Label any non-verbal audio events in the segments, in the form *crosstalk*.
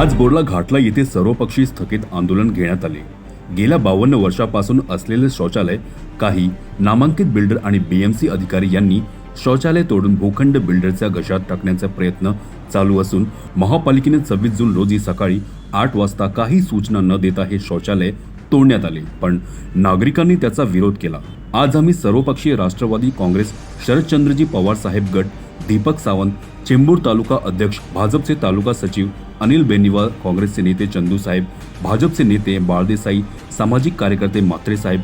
आज बोर्ला घाटला येथे सर्वपक्षीय स्थगित आंदोलन घेण्यात आले. गेल्या बावन्न वर्षापासून असलेले शौचालय काही नामांकित बिल्डर आणि बीएमसी अधिकारी यांनी शौचालय तोडून भूखंड बिल्डरच्या घशात टाकण्याचा प्रयत्न चालू असून महापालिकेने सव्वीस जून रोजी सकाळी आठ वाजता काही सूचना न देता हे शौचालय तोडण्यात आले. पण नागरिकांनी त्याचा विरोध केला. आज आम्ही सर्वपक्षीय राष्ट्रवादी काँग्रेस शरदचंद्रजी पवार साहेब गट दीपक सावंत चेंबूर तालुका अध्यक्ष भाजपचे तालुका सचिव अनिल बेनिवाल काँग्रेसचे नेते चंदू साहेब भाजपचे नेते बाळदेसाई सामाजिक कार्यकर्ते म्हात्रे साहेब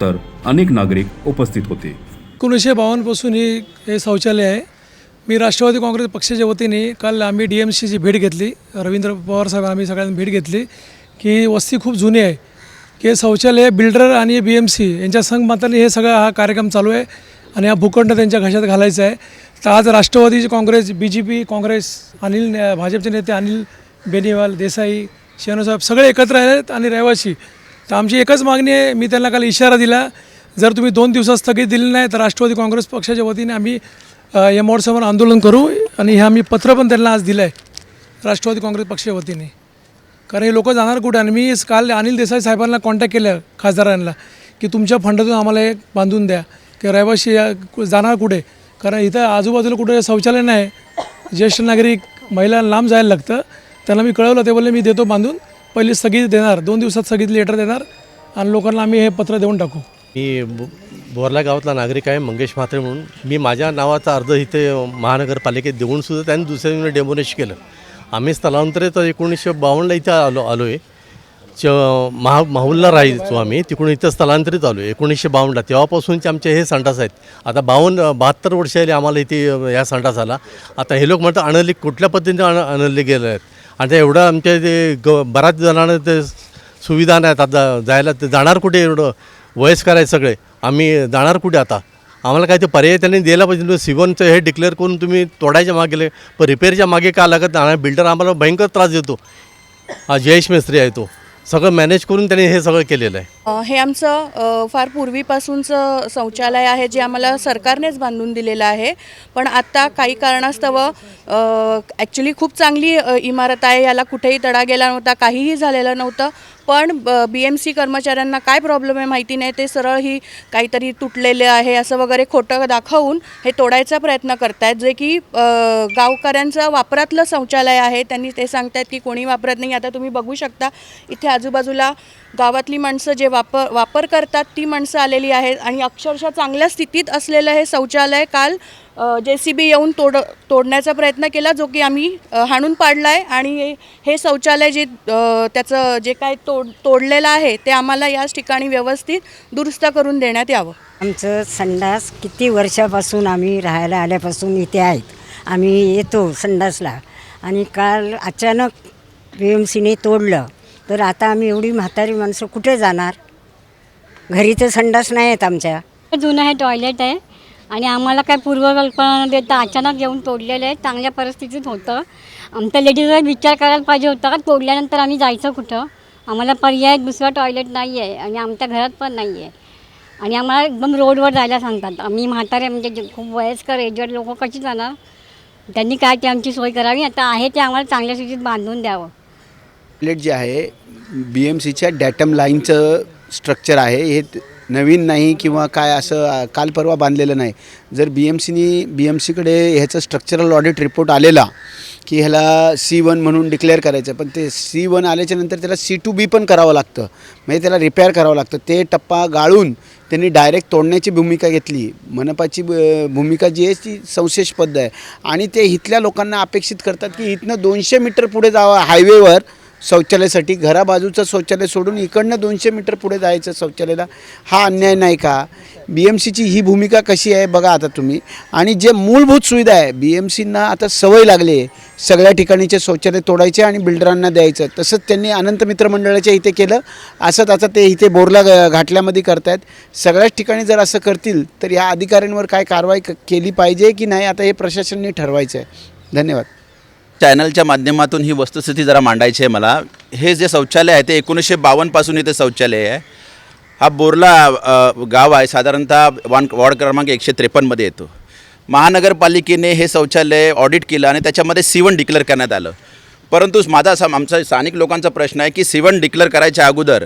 तर अनेक नागरिक उपस्थित होते. एकोणीसशे बावन्नपासून ही हे शौचालय आहे. मी राष्ट्रवादी काँग्रेस पक्षाच्या वतीने काल आम्ही डी एम सीची भेट घेतली. रवींद्र पवार साहेब आम्ही सगळ्यांनी भेट घेतली की वस्ती खूप जुनी आहे. की हे शौचालय बिल्डर आणि बी एम सी यांच्या संघ माताने हे सगळा हा कार्यक्रम चालू आहे आणि हा भूखंड त्यांच्या घशात घालायचा आहे. तर आज Rashtrawadi Congress B J P Congress Anil भाजपचे नेते अनिल बेनिवाल देसाई शेनोसाहेब सगळे एकत्र आहेत आणि रहिवासी. तर आमची एकच मागणी आहे मी त्यांना काल इशारा दिला जर तुम्ही दोन दिवसात स्थगित दिली नाही तर राष्ट्रवादी काँग्रेस पक्षाच्या वतीने आम्ही या मोडसमोर आंदोलन करू आणि हे आम्ही पत्र पण त्यांना आज दिलं आहे राष्ट्रवादी काँग्रेस पक्षाच्या वतीने. कारण हे लोक जाणार कुठे? आणि मी काल अनिल देसाई साहेबांना कॉन्टॅक्ट केलं खासदारांना की तुमच्या फंडातून आम्हाला एक बांधून द्या की रहिवाशी या जाणार कुठे? कारण इथं आजूबाजूला कुठे शौचालय नाही. ज्येष्ठ नागरिक महिला लांब जायला लागतं. त्यांना मी कळवलं ते बोलले मी देतो बांधून. पहिले स्थगित देणार. दोन दिवसात स्थगित लेटर देणार आणि लोकांना आम्ही हे पत्र देऊन टाकू. मी बो- बोरला गावातला नागरिक आहे मंगेश म्हात्रे म्हणून. मी माझ्या नावाचा अर्ज इथे महानगरपालिकेत देऊन सुद्धा त्यांनी दुसऱ्या दिवशी डेमोनेश केलं. आम्ही स्थलांतरित एकोणीसशे बावन्नला इथं आलो आलो आहे च महा माहुलला राहायचो आम्ही. तिकडून इथं स्थलांतरित आलो एकोणीसशे बावन्नला. तेव्हापासूनचे आमचे हे संडास आहेत. आता बावन्न बहात्तर वर्ष आली आम्हाला इथे ह्या या संडासाला आता हे लोक म्हणतात अनली कुठल्या पद्धतीने अन अनलले गेले आहेत? आणि ते एवढं आमच्या ते ग बऱ्याच जणांना ते सुविधा नाहीत आता जायला ते जाणार कुठे? एवढं वयस्कर आहे सगळे. आम्ही जाणार कुठे आता? आम्हाला काय ते पर्याय त्यांनी दिला पाहिजे. म्हणजे सिवनचं हे डिक्लेअर करून तुम्ही तोडायच्या मागे गेले पण रिपेअरच्या मागे का लागत नाही? बिल्डर आम्हाला भयंकर त्रास देतो. हा जयेश मिस्त्री आहे तो. सगळं मॅनेज करून त्यांनी हे सगळं केलेलं आहे. हे आमचं फार पूर्वीपासूनचं शौचालय आहे जे आम्हाला सरकारनेच बांधून दिलेलं आहे. पण आत्ता काही कारणास्तव ॲक्च्युली खूप चांगली इमारत आहे. याला कुठेही तडा गेला नव्हता काहीही झालेलं नव्हतं. पण बी एम सी कर्मचाऱ्यांना काय प्रॉब्लेम आहे माहिती नाही. ते सरळ ही काहीतरी तुटलेले आहे असं वगैरे खोटं दाखवून हे तोडायचा प्रयत्न करतायत. जे की गावकऱ्यांचं वापरातलं शौचालय आहे. त्यांनी ते सांगतायत की कोणी वापरत नाही. आता तुम्ही बघू शकता इथे आजूबाजूला गावातली माणसं जे वापर वापर करतात ती माणसं आलेली आहेत. आणि अक्षरशः चांगल्या स्थितीत असलेलं हे शौचालय काल जे सी बी येऊन तोड तोडण्याचा प्रयत्न केला जो की आम्ही हाणून पाडला आहे आणि हे- शौचालय जे त्याचं जे काय तोड तोडलेलं आहे ते आम्हाला याच ठिकाणी व्यवस्थित दुरुस्त करून देण्यात यावं. आमचं संडास किती वर्षापासून आम्ही राहायला आल्यापासून इथे आहेत. आम्ही येतो संडासला. आणि काल अचानक बी एम सीने तोडलं. तर आता आम्ही एवढी म्हातारी माणसं कुठे जाणार? घरी तर संडास नाही आहेत आमच्या. जुनं हे टॉयलेट आहे आणि आम्हाला काय पूर्वकल्पना न देता अचानक येऊन तोडलेलं आहे. चांगल्या परिस्थितीत होतं. आमच्या लेडीजला विचार करायला पाहिजे होता का? तोडल्यानंतर आम्ही जायचं कुठं? आम्हाला पर्याय दुसरा टॉयलेट नाही आहे आणि आमच्या घरात पण नाही आहे. आणि आम्हाला एकदम रोडवर जायला सांगतात. आम्ही म्हातारे म्हणजे जे खूप वयस्कर एजड लोक कशी जाणार? त्यांनी काय ते आमची सोय करावी? आता आहे ते आम्हाला चांगल्या स्थितीत बांधून द्यावं. प्लेट जे आहे बी एम सीच्या डॅटम लाईनचं स्ट्रक्चर आहे. हे नवीन नाही किंवा काय असं काल परवा बांधलेलं नाही. जर बी एम सीनी बी एम सीकडे ह्याचं स्ट्रक्चरल ऑडिट रिपोर्ट आलेला की ह्याला सी वन म्हणून डिक्लेअर करायचं पण ते सी वन आल्याच्यानंतर त्याला सी टू बी पण करावं लागतं. म्हणजे त्याला रिपेअर करावं लागतं. ते टप्पा गाळून त्यांनी डायरेक्ट तोडण्याची भूमिका घेतली. मनपाची ब- भूमिका जी आहे ती संशयास्पद आहे. आणि ते इथल्या लोकांना अपेक्षित करतात की इथनं दोनशे मीटर पुढे जावं हायवेवर शौचालयासाठी घराबाजूचं शौचालय सोडून इकडनं दोनशे मीटर पुढे जायचं शौचालयाला हा अन्याय नाही का? बी एम सीची ही भूमिका कशी आहे बघा आता तुम्ही. आणि जे मूलभूत सुविधा आहे बी एम सींना आता सवय लागली आहे. सगळ्या ठिकाणीचे शौचालय तोडायचे आणि बिल्डरांना द्यायचं. तसंच त्यांनी अनंत मित्र मंडळाच्या इथे केलं. असंच आता ते इथे बोरला घाटल्यामध्ये करतायत. सगळ्याच ठिकाणी जर असं करतील तर या अधिकाऱ्यांवर काय कारवाई क- केली पाहिजे की नाही आता हे प्रशासनाने ठरवायचं आहे धन्यवाद. चॅनलच्या माध्यमातून ही वस्तुस्थिती जरा मांडायची आहे मला. हे जे शौचालय आहे ते एकोणीसशे बावन्नपासून इथे शौचालय आहे. हा बोरला गाव आहे. साधारणतः वान वॉर्ड क्रमांक एकशे त्रेपन्नमध्ये येतो. महानगरपालिकेने हे शौचालय ऑडिट केलं आणि त्याच्यामध्ये सीवन डिक्लेअर करण्यात आलं. परंतु माझा असा आमचा स्थानिक लोकांचा प्रश्न आहे की सिवन डिक्लेअर करायच्या अगोदर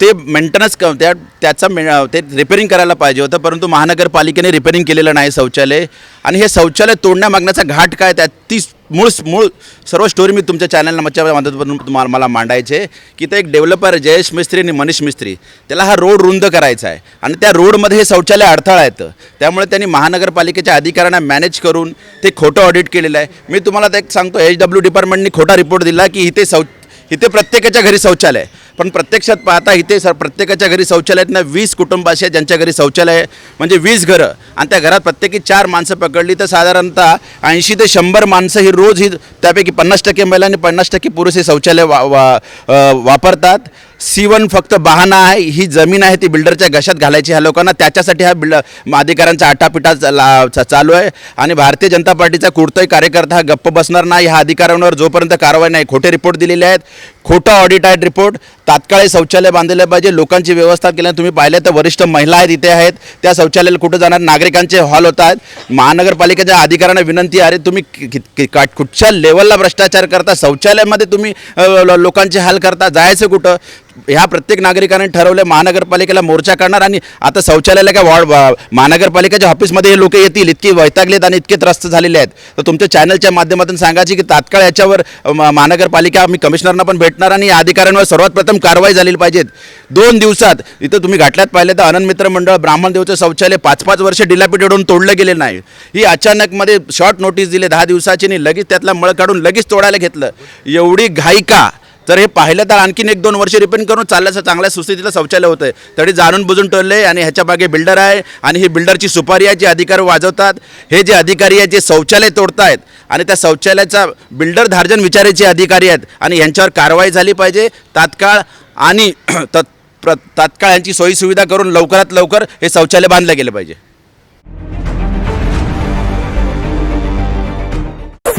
ते मेंटेनन्स क त्या त्याचा मे ते रिपेरिंग करायला पाहिजे होतं परंतु महानगरपालिकेने रिपेरिंग केलेलं नाही शौचालय. आणि हे शौचालय तोडण्यामागण्याचा घाट काय त्या ती मूळ मूळ सर्व स्टोरी मी तुमच्या चॅनलला माध्यमातून तुम्हाला मला मांडायचे की ते एक डेव्हलपर जयेश मिस्त्री आणि मनीष मिस्त्री त्याला हा रोड रुंद करायचा आहे. आणि त्या रोडमध्ये हे शौचालय अडथळा येतं. त्यामुळे त्यांनी महानगरपालिकेच्या अधिकाऱ्यांना मॅनेज करून ते खोटं ऑडिट केलेलं आहे. मी तुम्हाला ते एक सांगतो एच डब्ल्यू डिपार्टमेंटनी खोटा रिपोर्ट दिला की इथे शौ इथे प्रत्येकाच्या घरी शौचालय आहे. पण प्रत्यक्षात पाहता इथे सर प्रत्येकाच्या घरी शौचालय आहेत ना वीस कुटुंब असे आहेत ज्यांच्या घरी शौचालय आहे म्हणजे वीस घरं. आणि त्या घरात प्रत्येकी चार माणसं पकडली तर साधारणतः ऐंशी ते शंभर माणसं ही रोज ही त्यापैकी पन्नास टक्के महिला आणि पन्नास टक्के पुरुष हे शौचालय वा वा वापरतात. सी वन फक्त बहाना आहे ही जमीन आहे ती बिल्डरच्या घशात घालायची ह्या लोकांना. त्याच्यासाठी हा बिल्ड अधिकाऱ्यांचा आटापिटा चा- ला- चालू आहे. आणि भारतीय जनता पार्टीचा कुठताही कार्यकर्ता हा गप्प बसणार नाही. ह्या अधिकाऱ्यांवर जोपर्यंत कारवाई नाही खोटे रिपोर्ट दिलेले आहेत. खोटा ऑडिट आहेत रिपोर्ट तात्काळ शौचालय बांधले पाहिजे. लोकांची व्यवस्था केल्याने तुम्ही पाहिले तर वरिष्ठ महिला आहेत इथे आहेत. त्या शौचालयाला कुठं जाणार? नागरिकांचे हॉल होत आहेत. महानगरपालिकेच्या अधिकाऱ्यांना विनंती आहे अरे तुम्ही कुठच्या लेवलला भ्रष्टाचार करता? शौचालयामध्ये तुम्ही लोकांचे हाल करता? जायचं कुठं? ह्या प्रत्येक नागरिकांनी ठरवलं महानगरपालिकेला मोर्चा करणार आणि आता शौचालयाला काय वॉर्ड महानगरपालिकेच्या ऑफिसमध्ये हे लोक येतील इतकी वैतागलेत आणि इतके त्रस्त झालेले आहेत. तर तुमच्या चॅनलच्या माध्यमातून सांगायची की तात्काळ याच्यावर महानगरपालिका आम्ही कमिशनरना पण भेटणार आणि या अधिकाऱ्यांवर सर्वात प्रथम कारवाई झालेली पाहिजेत. दोन दिवसात इथं तुम्ही घाटल्यात पाहिलं तर आनंद मित्र मंडळ ब्राह्मण देवचं शौचालय पाच पाच वर्ष डिलॅपिटेड होऊन तोडलं गेले नाही. ही अचानकमध्ये शॉर्ट नोटीस दिली दहा दिवसाची आणि लगेच त्यातला मळ काढून लगेच तोडायला घेतलं. एवढी घाई का? तर हे पाहिलं तर आणखीन एक दोन वर्ष रिपेन करून चालल्याचं चांगल्या सुस्थितीला शौचालय होतं. आहे तरी जाणून बुजून ठेवले आणि ह्याच्या मागे बिल्डर आहे आणि ही बिल्डरची सुपारी आहे जे अधिकारी वाजवतात. हे जे अधिकारी आहेत जे शौचालय तोडतायत आणि त्या शौचालयाचा बिल्डर धार्जन विचारायचे अधिकारी आहेत आणि यांच्यावर कारवाई झाली पाहिजे. तात्काळ आणि *clears throat* तत् प्र तात्काळ यांची सोयीसुविधा करून लवकरात लवकर हे शौचालय बांधलं गेलं पाहिजे.